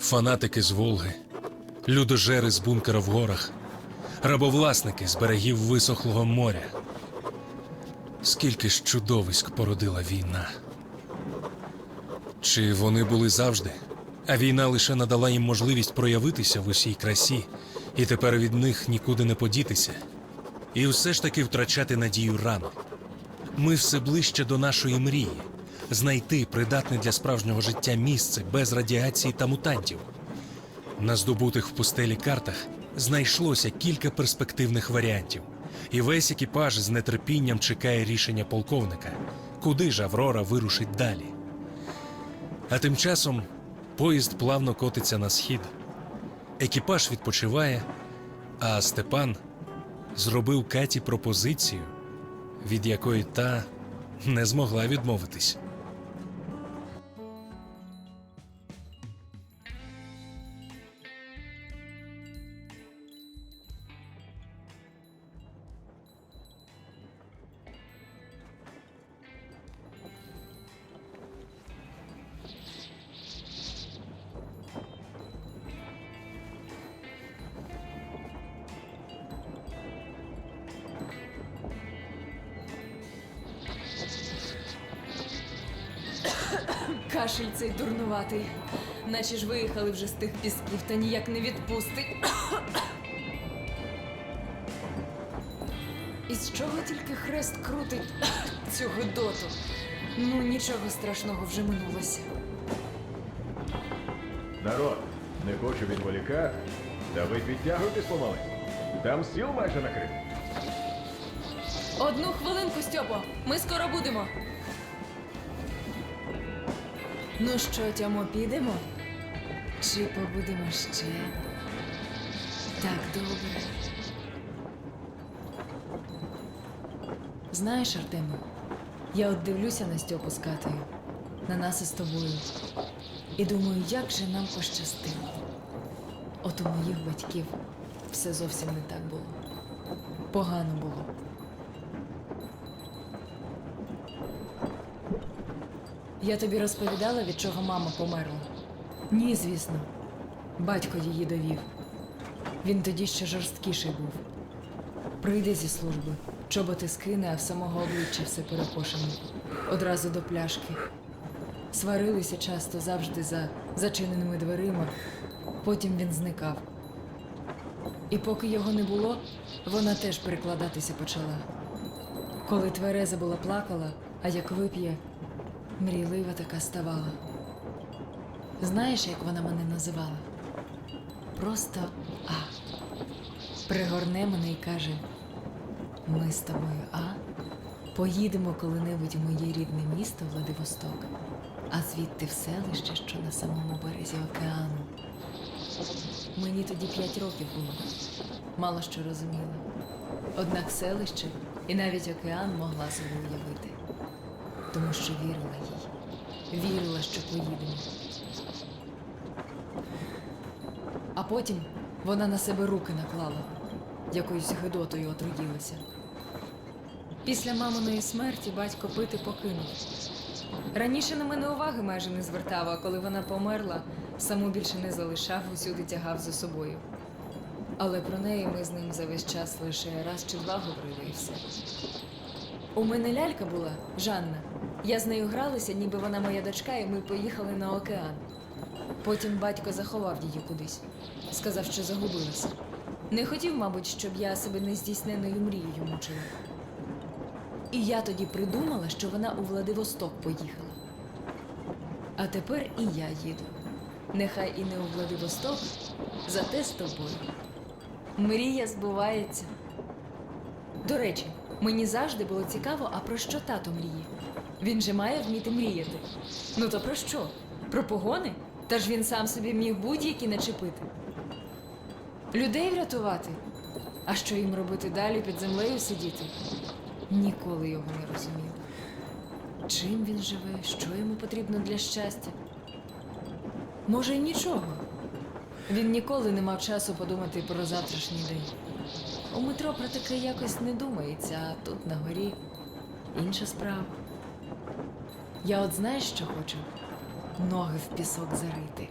Фанатики з Волги, людожери з бункера в горах, рабовласники з берегів висохлого моря. Скільки ж чудовиськ породила війна. Чи вони були завжди? А війна лише надала їм можливість проявитися в усій красі, і тепер від них нікуди не подітися. І все ж таки втрачати надію рано. Ми все ближче до нашої мрії знайти придатне для справжнього життя місце без радіації та мутантів. На здобутих в пустелі картах знайшлося кілька перспективних варіантів, і весь екіпаж з нетерпінням чекає рішення полковника, куди ж Аврора вирушить далі. А тим часом поїзд плавно котиться на схід. Екіпаж відпочиває, а Степан зробив Каті пропозицію, від якої та не змогла відмовитись. Дурнуватий. Наче ж виїхали вже з тих пісків, та ніяк не відпустить. І з чого тільки хрест крутить цю гидоту? Ну, нічого страшного вже минулося. Народ, не хочу відволікати, та ви підтягуйтесь помали. Там стіл майже накритий. Одну хвилинку, Стьопо, ми скоро будемо. Ну що, Тьомо, підемо? Чи побудемо ще? Так добре. Знаєш, Артему, я от дивлюся на Стьопу з Катею, на нас із тобою. І думаю, як же нам пощастило. От у моїх батьків все зовсім не так було. Погано було. Я тобі розповідала, від чого мама померла? Ні, звісно. Батько її довів. Він тоді ще жорсткіший був. Прийде зі служби, чоботи скине, а в самого обличчя все перекошене. Одразу до пляшки. Сварилися часто завжди за зачиненими дверима. Потім він зникав. І поки його не було, вона теж перекладатися почала. Коли твереза була плакала, а як вип'є, мрійлива така ставала. Знаєш, як вона мене називала? Просто А. Пригорне мене і каже: ми з тобою, А, поїдемо коли-небудь у моє рідне місто Владивосток, а звідти в селище, що на самому березі океану. Мені тоді п'ять років було, мало що розуміла. Однак селище і навіть океан могла собі уявити тому що вірила їй, вірила, що поїдемо. А потім вона на себе руки наклала, якоюсь гидотою отруїлася. Після маминої смерті батько пити покинув. Раніше на мене уваги майже не звертав, а коли вона померла, саму більше не залишав, усюди тягав за собою. Але про неї ми з ним за весь час лише раз чи два говорили і все. У мене лялька була Жанна. Я з нею гралася, ніби вона моя дочка, і ми поїхали на океан. Потім батько заховав її кудись, сказав, що загубилася. Не хотів, мабуть, щоб я себе нездійсненою мрією мучила. І я тоді придумала, що вона у Владивосток поїхала. А тепер і я їду. Нехай і не у Владивосток, зате з тобою. Мрія збувається. До речі, мені завжди було цікаво, а про що тато мріє? Він же має вміти мріяти. Ну то про що? Про погони? Та ж він сам собі міг будь-які начепити. Людей врятувати? А що їм робити далі під землею сидіти? Ніколи його не розуміла. Чим він живе, що йому потрібно для щастя? Може, й нічого. Він ніколи не мав часу подумати про завтрашній день. У метро про таке якось не думається, а тут на горі інша справа. Я от знаєш, що хочу? ноги в пісок зарити,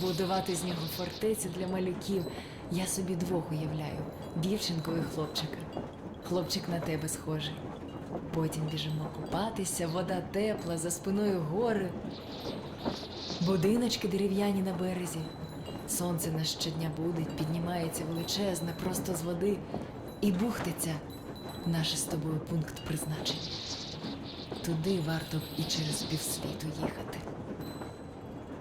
будувати з нього фортецю для малюків. Я собі двох уявляю дівчинку і хлопчика. Хлопчик на тебе схожий. Потім біжимо купатися, вода тепла, за спиною гори. Будиночки дерев'яні на березі. Сонце нас щодня будить, піднімається величезне, просто з води, і бухтиться наш з тобою пункт призначення. Туди варто б і через півсвіту їхати.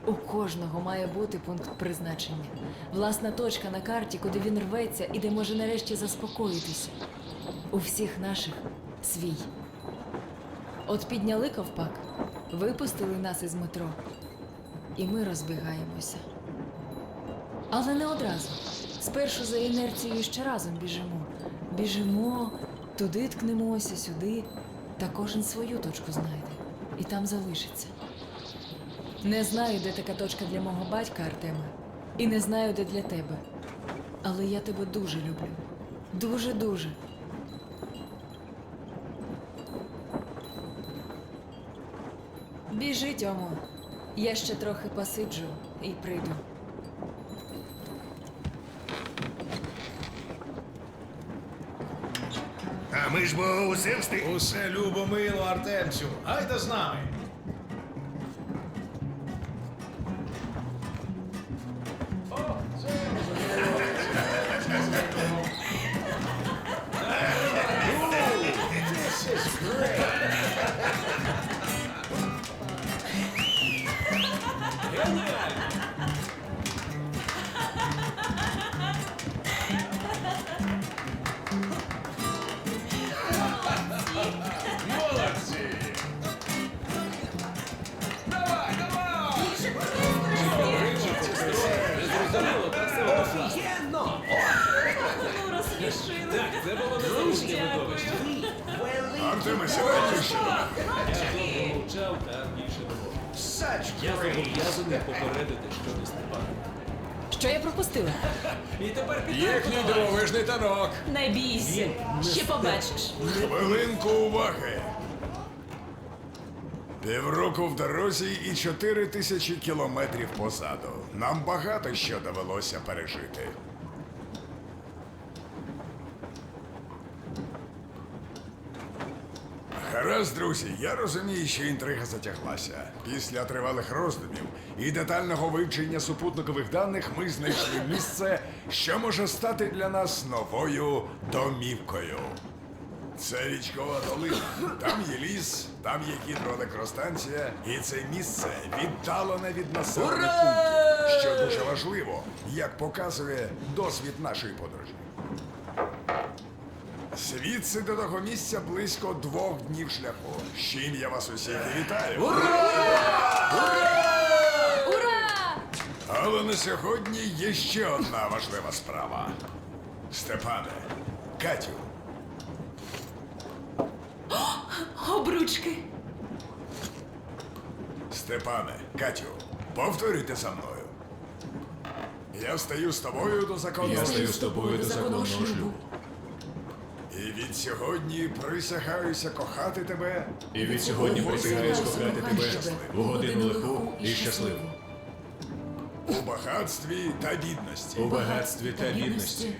У кожного має бути пункт призначення, власна точка на карті, куди він рветься і де може нарешті заспокоїтися. У всіх наших свій. От підняли ковпак, випустили нас із метро, і ми розбігаємося. Але не одразу. Спершу за інерцією ще разом біжимо. Біжимо, туди ткнемося, сюди, та кожен свою точку знайде і там залишиться. Не знаю, де така точка для мого батька Артема, і не знаю, де для тебе. Але я тебе дуже люблю. Дуже-дуже. Біжи, Тьомо. Я ще трохи посиджу і прийду. Ми ж бо усе встиг. Усе любомило, Артемцю. Гайда з нами. Побачиш. Хвилинку уваги. Півроку в дорозі і чотири тисячі кілометрів позаду. Нам багато що довелося пережити. Гаразд, друзі, я розумію, що інтрига затяглася. Після тривалих роздумів і детального вивчення супутникових даних ми знайшли місце, що може стати для нас новою домівкою. Це річкова долина. Там є ліс, там є гідроелектростанція, і це місце віддалене від населених пунктів, що дуже важливо, як показує досвід нашої подорожі. Звідси до того місця близько двох днів шляху. З чим я вас усіх і вітаю. Ура! Але на сьогодні є ще одна важлива справа. Степане, Катю, Обручки. Степане, Катю, повторюйте за мною. Я стаю з тобою до законного Я стаю з тобою до законного шлюбу. І від сьогодні присягаюся кохати тебе. І від сьогодні присягаюсь кохати тебе в годину лиху і щасливу. У багатстві та бідності, У багатстві та бідності,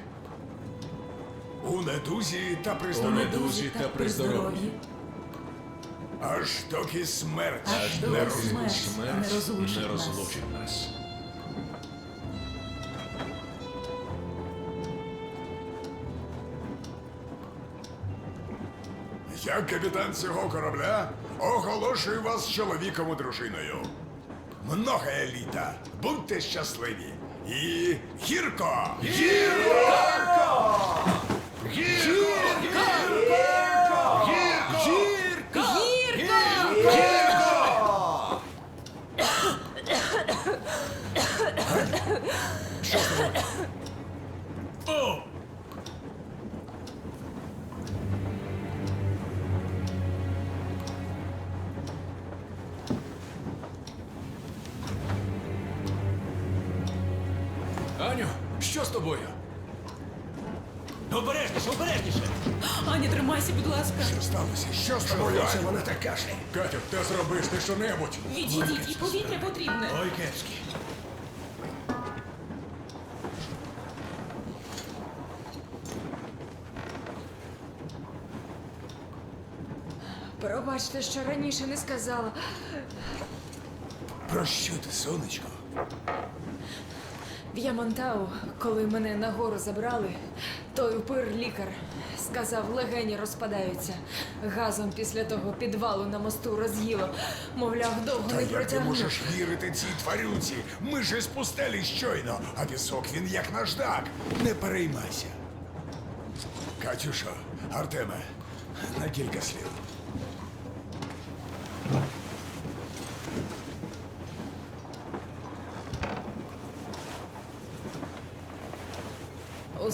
у недузі та при у недузі та при здоров'ї. Аж доки смерть Аж не доки розлучить. смерть не розлучить не нас. розлучить нас. Я капітан цього корабля оголошую вас чоловіком і дружиною. Много еліта, будьте щасливі. І гірко! Гірко! Гірко! Що з тобою? Обережніше, обережніше! Аня, тримайся, будь ласка. Що сталося? Що з тобою? Це вона так кашляє. Катю, ти зробиш ти що-небудь. Відійдіть, і повітря потрібне. Ой, кепські. Пробачте, що раніше не сказала. Про що ти, сонечко? В Ямантау, коли мене нагору забрали, той упир лікар сказав, легені розпадаються. Газом після того підвалу на мосту роз'їло. Мовляв, довго Та не як ти протягну. можеш вірити цій тварюці? Ми ж із пустелі щойно, а пісок він як наждак. Не переймайся. Катюшо, Артеме, на кілька слів.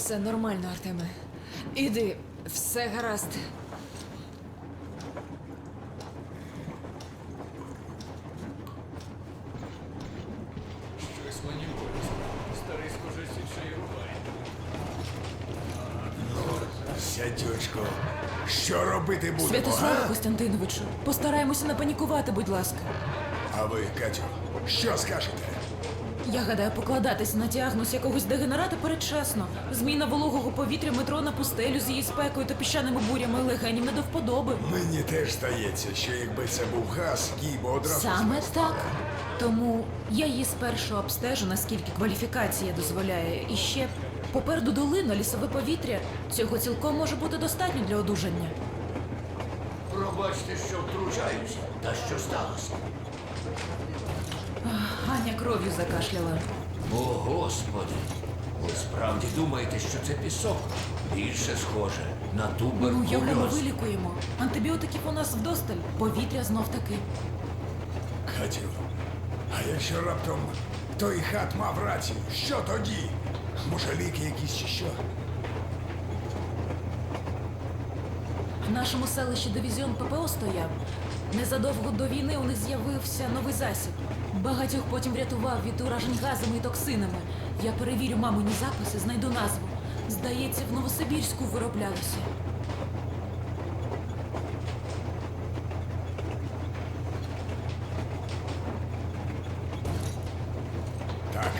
Усе нормально, Артеме. Іди, все гаразд. Щось мені болісно. Старий схоже, ще й рубає. Сядьочко, що робити будемо? Святославе а? Костянтиновичу, постараємося не панікувати, будь ласка. А ви, Катю, що скажете? Я гадаю, покладатись на діагноз якогось дегенерата передчасно. Зміна вологого повітря метро на пустелю з її спекою та піщаними бурями легенів не до вподоби. Мені теж здається, що якби це був газ, їй би одразу Саме так. Тому я її спершу обстежу, наскільки кваліфікація дозволяє. І ще попереду долина, лісове повітря. Цього цілком може бути достатньо для одужання. Пробачте, що втручаюся. Та що сталося? Аня кров'ю закашляла. О, Господи! Ви справді думаєте, що це пісок? Більше схоже на Ну, його ми туберкульоз. вилікуємо. Антибіотиків у нас вдосталь. Повітря знов таки. Катю, а якщо раптом той хат мав рацію, що тоді? Може, ліки якісь чи що? В нашому селищі дивізіон ППО стояв. Незадовго до війни у них з'явився новий засіб. Багатьох потім врятував від уражень газами і токсинами. Я перевірю мамині записи, знайду назву. Здається, в Новосибірську вироблялося. Так,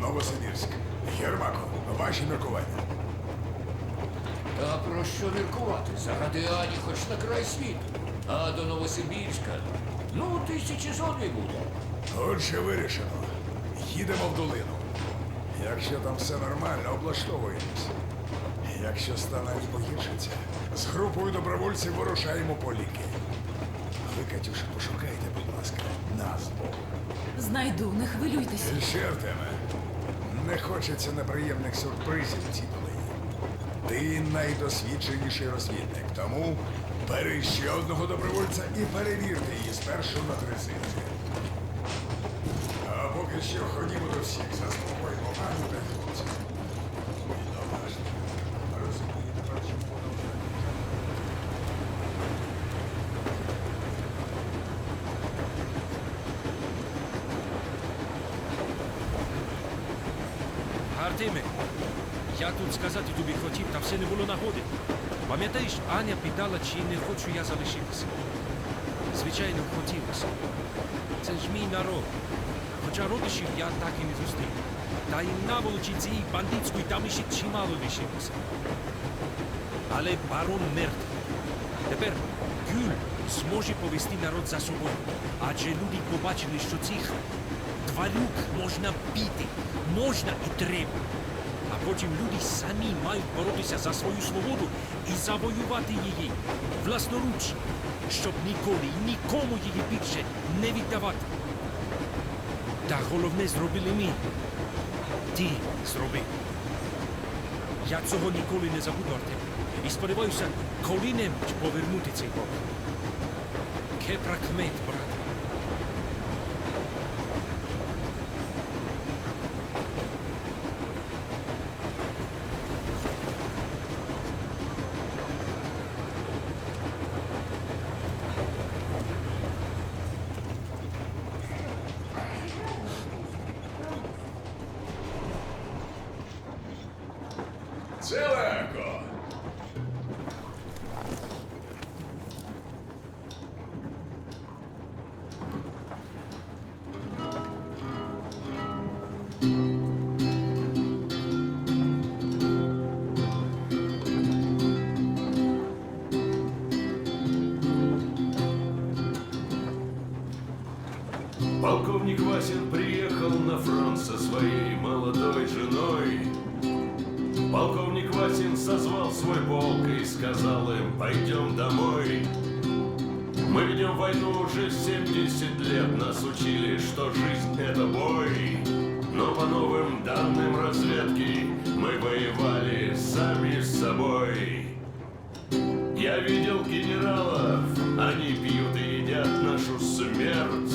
Новосибірськ. Єрмако, ваші міркування. Та про що міркувати? Заради Ані хоч на край світу. А до Новосибірська. Ну, тисячі зони буде. Отже, вирішено. Їдемо в долину. Якщо там все нормально, облаштовуємось. Якщо стан Ані погіршиться, з групою добровольців вирушаємо по ліки. Ви, Катюша, пошукайте, будь ласка, назву. Знайду, не хвилюйтеся. Артеме, не хочеться неприємних сюрпризів цій долині. Ти найдосвідченіший розвідник, тому бери ще одного добровольця і перевірте її спершу на трезинки. Що ходімо до всіх, заспокоїмо Аню та хлопців. Про чому? Артеме, я тут сказати тобі хотів, та все не було нагоди. Пам'ятаєш, Аня питала, чи не хочу я залишитися. Звичайно, хотілося. Це ж мій народ. Хоча родичів я так і не зустрів. Та й наволочі цієї бандитської там іще чимало лишилося. Але барон мертвий. Тепер Гюль зможе повести народ за собою. Адже люди побачили, що цих тварюк можна бити, можна і треба. А потім люди самі мають боротися за свою свободу і завоювати її власноруч, щоб ніколи і нікому її більше не віддавати. Та головне зробили ми. Ти зроби. Я цього ніколи не забуду, Артем. І сподіваюся, коли-небудь повернути цей бог. Кепракмет, брат. Це легко. Полковник Васин приехал на фронт со своей молодой женой. Созвал свой полк и сказал им, пойдем домой. Мы ведем войну уже 70 лет, нас учили, что жизнь это бой. Но по новым данным разведки мы воевали сами с собой. Я видел генералов, они пьют и едят нашу смерть.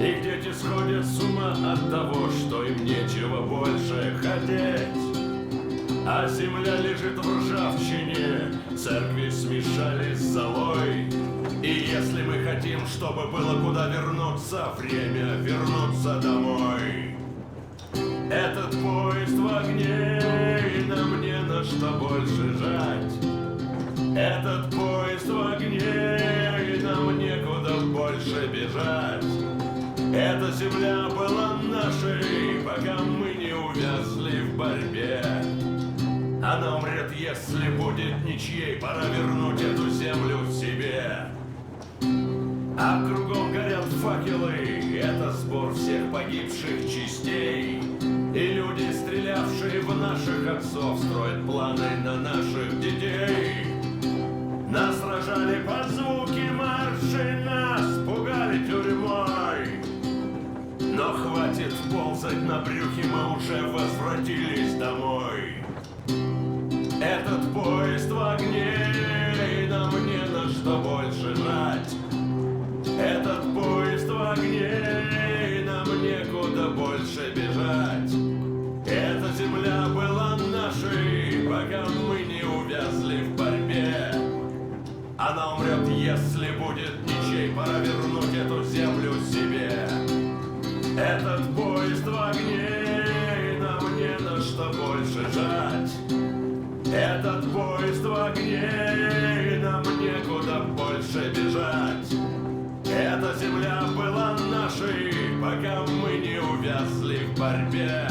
Их дети сходят с ума от того, что им нечего больше хотеть. Земля лежит в ржавчине, церкви смешались с золой. И если мы хотим, чтобы было куда вернуться, время вернуться домой. Этот поезд в огне, и нам не на что больше жать. Этот поезд в огне, и нам некуда больше бежать. Эта земля была нашей, пока мы не увязли в борьбе. Она умрет, если будет ничьей, пора вернуть эту землю себе. А кругом горят факелы, это сбор всех погибших частей. И люди, стрелявшие в наших отцов, строят планы на наших детей. Нас сражали под звуки маршей, нас пугали тюрьмой. Но хватит ползать на брюхе, мы уже возвратились домой. Этот поезд в огне, и нам не на что больше жать. Этот поезд в огне, и нам некуда больше бежать. Эта земля была нашей, пока мы не увязли в борьбе. Она умрет, если будет ничей, пора вернуть борьбе.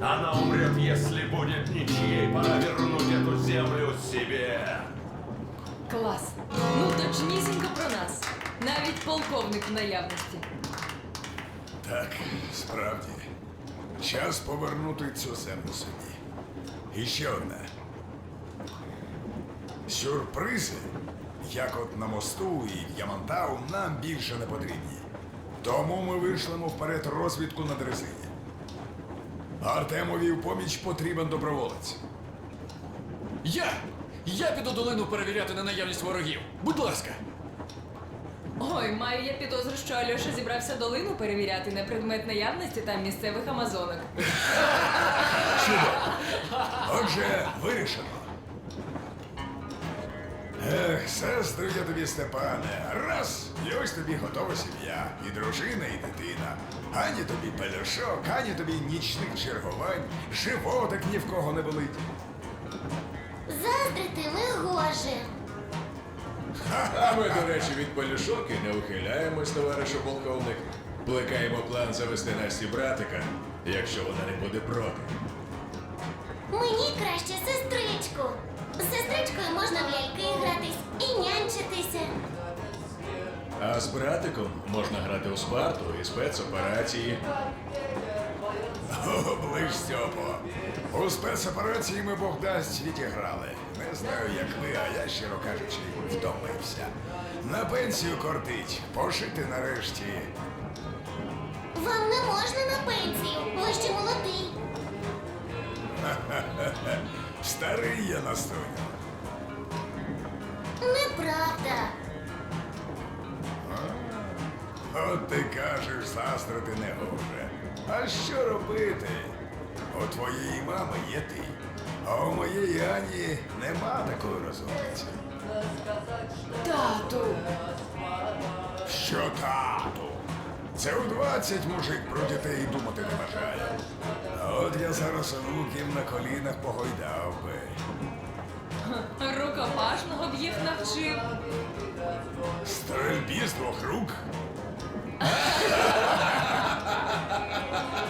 Она умрет, если будет ничьей, пора вернуть эту землю себе. Клас. Ну точнісінько про нас. Навіть полковник в наявності. Так, справді. Час повернути цю землю собі. І ще одне. Сюрпризи, як от на мосту і в Ямантау, нам більше не потрібні. Тому ми вийшлемо вперед розвідку на дрезині. Артемові в поміч потрібен доброволець. Я! Я піду долину перевіряти на наявність ворогів. Будь ласка. Ой, маю я підозру, що Альоша зібрався долину перевіряти на предмет наявності там місцевих амазонок. Отже, вирішено. Ех, сестру я тобі, Степане, раз, і ось тобі готова сім'я, і дружина, і дитина. Ані тобі пелюшок, ані тобі нічних чергувань, животик ні в кого не болить. Заздрити не гоже. А ми, до речі, від пелюшок і не ухиляємось, товаришу полковник. Плекаємо план завести Насті братика, якщо вона не буде проти. Мені краще сестричку. З сестричкою можна в ляльки гратись і нянчитися. А з братиком можна грати у спарту і спецоперації. Оближ, Стьопо. У спецоперації ми Бог дасть відіграли. Не знаю, як ви, а я, щиро кажучи, втомився. На пенсію кортить, пошити нарешті. Вам не можна на пенсію, ви ще молодий. Старий я настою. Неправда. От ти кажеш, заздрити не гоже. А що робити? У твоєї мами є ти, а у моєї Ані нема такої розумниці. Тату! Що тату? Це у 20 мужик про дітей думати не бажає. От я я зараз онуків на колінах погойдав би. Рукопашного б їх навчив. Стрельбі з двох рук.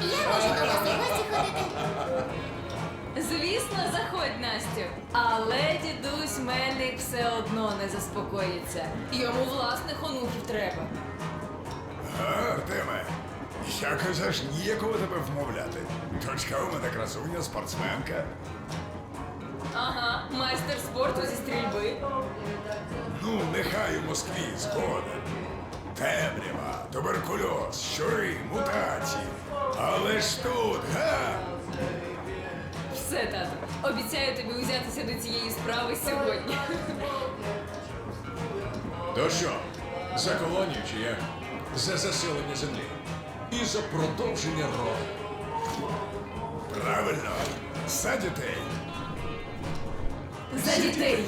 Я можу до вас у гості ходити. Звісно, заходь, Настю. Але дідусь Мельник все одно не заспокоїться. Йому власних онуків треба. А, Артеме, я казаш ніякого тебе вмовляти. Дочка у мене красуня, спортсменка. Ага, майстер спорту зі стрільби. Ну, нехай у Москві згода. Темрява, туберкульоз, щури, мутації. Але ж тут, га? Все, тато. Обіцяю тобі узятися до цієї справи сьогодні. То що, за колонію чи як? За заселення землі. І за продовження роду. Правильно, за дітей. За дітей.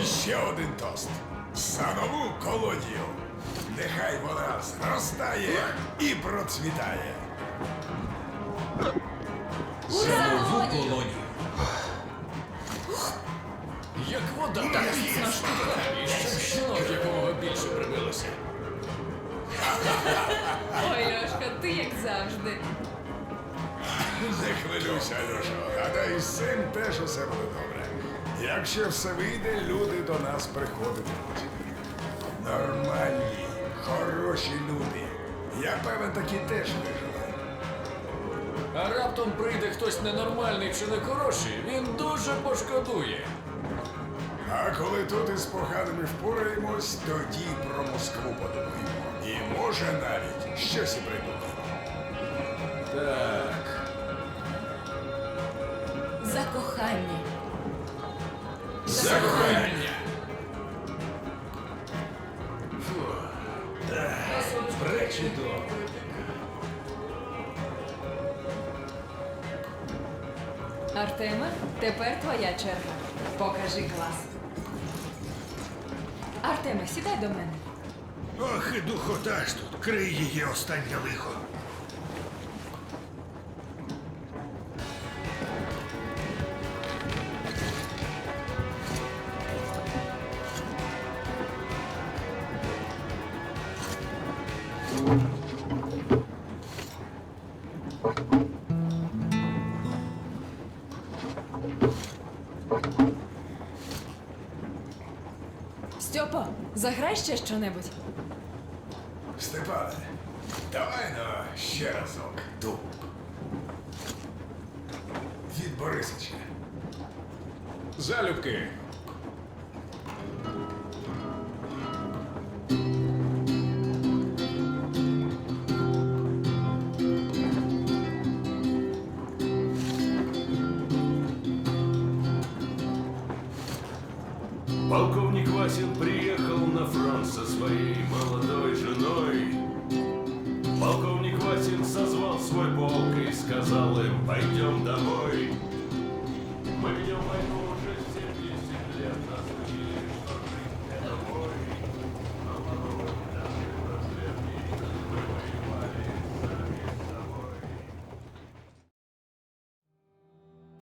І ще один тост. За нову колонію. Нехай вона зростає і процвітає. Хвилюйся, Альошо. Гадаю, з цим теж усе буде добре. Якщо все вийде, люди до нас приходитимуть. Нормальні, хороші люди. Я певен, такі теж вижили. А раптом прийде хтось ненормальний чи не хороший, він дуже пошкодує. А коли тут із поганими впораємось, тоді про Москву подумаємо. І може навіть щось і придумаємо. За кохання. Пречудово. Артеме, тепер твоя черга. Покажи клас. Артеме, сідай до мене. Ох, і духота ж тут, крий її останнє лихо. Щонебудь. Степане, давай на ще разок. дуб. Від Борисича. Залюбки.